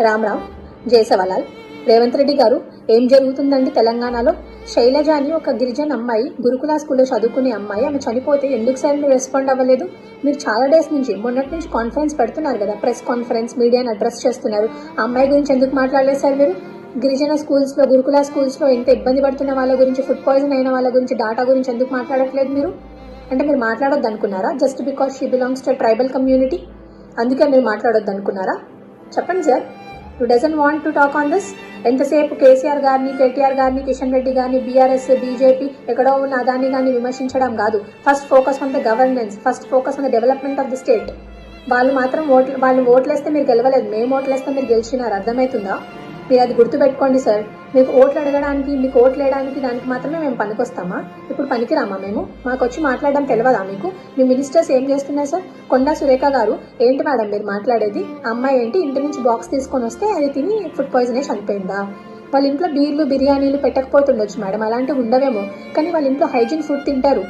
రామరావు జయసవలాల్ రేవంత్ రెడ్డి గారు ఏం జరుగుతుందండి తెలంగాణలో? శైలజ అని ఒక గిరిజన అమ్మాయి గురుకుల స్కూల్లో చదువుకునే అమ్మాయి ఆమె చనిపోతే ఎందుకు సార్ మీరు రెస్పాండ్ అవ్వలేదు? మీరు చాలా డేస్ నుంచి మొన్నటి నుంచి కాన్ఫరెన్స్ పెడుతున్నారు కదా ప్రెస్ కాన్ఫరెన్స్ మీడియాని అడ్రస్ చేస్తున్నారు. అమ్మాయి గురించి ఎందుకు మాట్లాడలేదు సార్ మీరు? గిరిజన స్కూల్స్లో గురుకుల స్కూల్స్లో ఎంత ఇబ్బంది పడుతున్న వాళ్ళ గురించి ఫుడ్ పాయిజన్ అయిన వాళ్ళ గురించి డాటా గురించి ఎందుకు మాట్లాడట్లేదు మీరు? అంటే మీరు మాట్లాడొద్దు అనుకున్నారా? Just because she belongs to tribal community? అందుకే మీరు మాట్లాడొద్దు అనుకున్నారా? చెప్పండి sir. To doesn't want to talk on this ఎంతసేపు కేసీఆర్ గారిని కేటీఆర్ గారిని కిషన్ రెడ్డి గారిని బీఆర్ఎస్ బీజేపీ ఎక్కడో ఉన్న అదాని గారిని విమర్శించడం కాదు. First focus on the governance first focus on the development of the state వాళ్ళు మాత్రం ఓట్లు వాళ్ళు ఓట్లేస్తే మీరు గెలవలేదు. మేము ఓట్లేస్తే మీరు గెలిచినారు. అర్థమవుతుందా? మీరు అది గుర్తుపెట్టుకోండి సార్. మీకు ఓట్లు అడగడానికి మీకు ఓట్లు వేయడానికి దానికి మాత్రమే మేము పనికొస్తామా? ఇప్పుడు పనికిరామా మేము? మాకు వచ్చి మాట్లాడడం తెలియదా మీకు? మీ మినిస్టర్స్ ఏం చేస్తున్నారు సార్? కొండా సురేఖ గారు ఏంటి మేడం మీరు మాట్లాడేది? అమ్మాయి ఏంటి? ఇంటి నుంచి బాక్స్ తీసుకొని వస్తే అది తిని ఫుడ్ పాయిజన్ అయి చనిపోయిందా? వాళ్ళ ఇంట్లో బీర్లు బిర్యానీలు పెట్టకపోతుండొచ్చు మేడం. అలాంటివి ఉండవేమో. కానీ వాళ్ళ ఇంట్లో హైజీన్ ఫుడ్ తింటారు.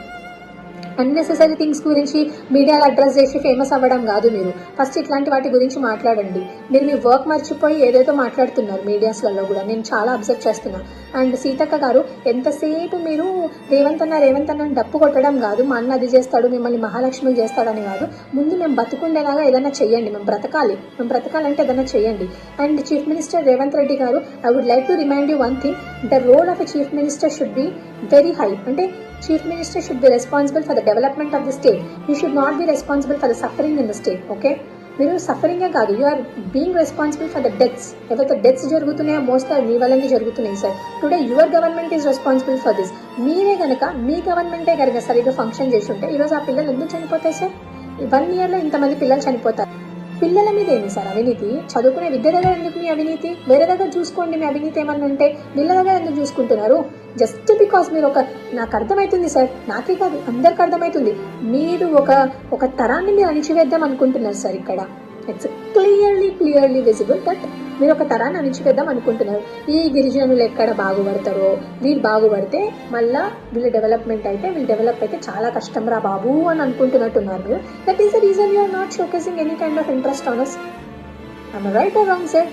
అన్నెసెసరీ థింగ్స్ గురించి మీడియాలో అడ్రస్ చేసి ఫేమస్ అవ్వడం కాదు మీరు. ఫస్ట్ ఇట్లాంటి వాటి గురించి మాట్లాడండి. మీరు మీ వర్క్ మర్చిపోయి ఏదేదో మాట్లాడుతున్నారు మీడియాస్లలో కూడా. నేను చాలా అబ్జర్వ్ చేస్తున్నా. అండ్ సీతక్క గారు ఎంతసేపు మీరు రేవంత్ అన్న రేవంత్ అన్న డప్పు కొట్టడం కాదు మా అన్న అది చేస్తాడు మిమ్మల్ని మహాలక్ష్మి చేస్తాడని కాదు. ముందు మేము బతుకుండేలాగా ఏదైనా చెయ్యండి. మేము బ్రతకాలి. మేము బ్రతకాలంటే ఏదైనా చెయ్యండి. And chief minister Revanth Reddy garu I would like to remind you one thing the role of a chief minister should be very high అంటే chief minister should be responsible for the development of the state you should not be responsible for the suffering in the state okay మీరు సఫరింగే కాదు. You are being responsible for the deaths ఏవైతే deaths జరుగుతున్నాయో most మీ వల్లనే జరుగుతున్నాయి sir today your government is responsible for this మీరే కనుక మీ గవర్నమెంటే కనుక సరిగ్గా ఫంక్షన్ చేసి ఉంటే ఈరోజు ఆ పిల్లలు ఎందుకు చనిపోతాయి సార్ వన్ ఇయర్లో ఇంతమంది పిల్లలు చనిపోతారు. పిల్లల మీద ఏంది సార్ అవినీతి? చదువుకునే విద్య దగ్గర ఎందుకు మీ అవినీతి? వేరే దగ్గర చూసుకోండి మీ అవినీతి ఏమన్నా ఉంటే వీళ్ళ దగ్గర ఎందుకు చూసుకుంటున్నారు? జస్ట్ బికాస్ మీరు ఒక నాకు అర్థమవుతుంది సార్. నాకే కాదు అందరికి అర్థమవుతుంది మీరు ఒక ఒక తరాన్ని మీరు అణిచివేద్దాం అనుకుంటున్నారు సార్ ఇక్కడ. It's clearly clearly visible but మీరు ఒక తరాన్ని అణిచివేద్దాం అనుకుంటున్నారు. ఈ గిరిజనులు ఎక్కడ బాగుపడతారో వీళ్ళు బాగుపడితే మళ్ళా వీళ్ళు డెవలప్మెంట్ అయితే వీళ్ళు డెవలప్ అయితే చాలా కష్టం రా బాబు అని అనుకుంటున్నట్టున్నారు మీరు. That is the reason you're not showcasing any kind of interest on us I'm right or wrong sir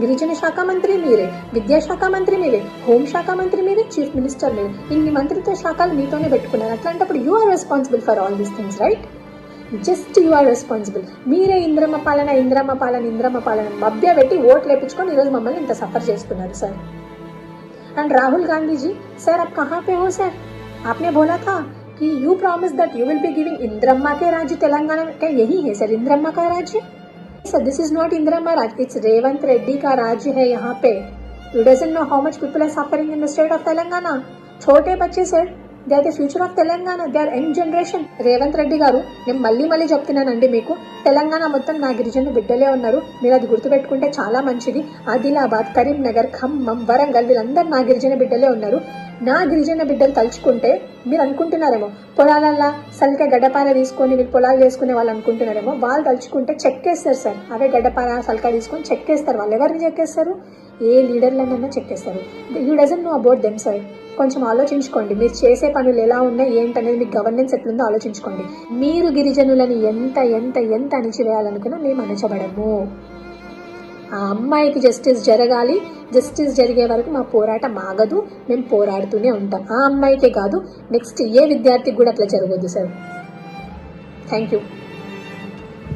గిరిజన శాఖ మంత్రి మీరే విద్యాశాఖ మంత్రి మీరే హోంశాఖ మంత్రి మీరే చీఫ్ మినిస్టర్ మీరే ఇన్ని మంత్రిత్వ శాఖలు మీతోనే పెట్టుకున్నారు అట్లాంటప్పుడు you are responsible for all these things right just you are responsible మీరే ఇంద్రమ్మ పాలన ఇంద్రమ్మ పాలన ఇంద్రమ్మ పాలన మభ్య పెట్టి ఓట్లు వేపించుకొని ఈరోజు మమ్మల్ని ఇంత సఫర్ చేస్తున్నారు sir and Rahul Gandhi ji sir आप कहाँ पे हो सर आपने बोला था कि you promise that you will be giving Indiramma के राज्य तेलंगाना में क्या यही है सर इंद्रम्मा का राज्य Sir this is not Indira Maharaj, it's Revanth Reddy కా Raj hai yahan pe. You doesn't know how much people are suffering in the state of Telangana. Chote bache sir, they are the future of Telangana they are young generation Revanth Reddy garu నేను మళ్ళీ మళ్ళీ చెప్తున్నానండి మీకు తెలంగాణ మొత్తం నా గిరిజన బిడ్డలే ఉన్నారు మీరు అది గుర్తుపెట్టుకుంటే చాలా మంచిది ఆదిలాబాద్ కరీంనగర్ ఖమ్మం వరంగల్ వీళ్ళందరూ నా గిరిజన బిడ్డలే ఉన్నారు నా గిరిజన బిడ్డలు తలుచుకుంటే మీరు అనుకుంటున్నారేమో పొలాలల్లా సరిగ్గా గడ్డపార తీసుకొని మీరు పొలాలు చేసుకునే వాళ్ళు అనుకుంటున్నారేమో వాళ్ళు తలుచుకుంటే చెక్కేస్తారు సార్. అవే గడ్డపార సలిక తీసుకొని చెక్కేస్తారు వాళ్ళు ఎవరిని చెక్కేస్తారు ఏ లీడర్లనైనా చెక్కేస్తారు you doesn't know about them sir. కొంచెం ఆలోచించుకోండి. మీరు చేసే పనులు ఎలా ఉన్నాయి ఏంటనేది మీకు గవర్నెన్స్ ఎట్లుందో ఆలోచించుకోండి. మీరు గిరిజనులని ఎంత ఎంత ఎంత అణిచివేయాలనుకున్నా మేము అణచబడము. ఆ అమ్మాయికి జస్టిస్ జరగాలి. జస్టిస్ జరిగే వరకు మా పోరాటం ఆగదు. మేము పోరాడుతూనే ఉంటాం. ఆ అమ్మాయికే కాదు నెక్స్ట్ ఏ విద్యార్థికి కూడా అట్లా జరగదు సార్ థ్యాంక్ యూ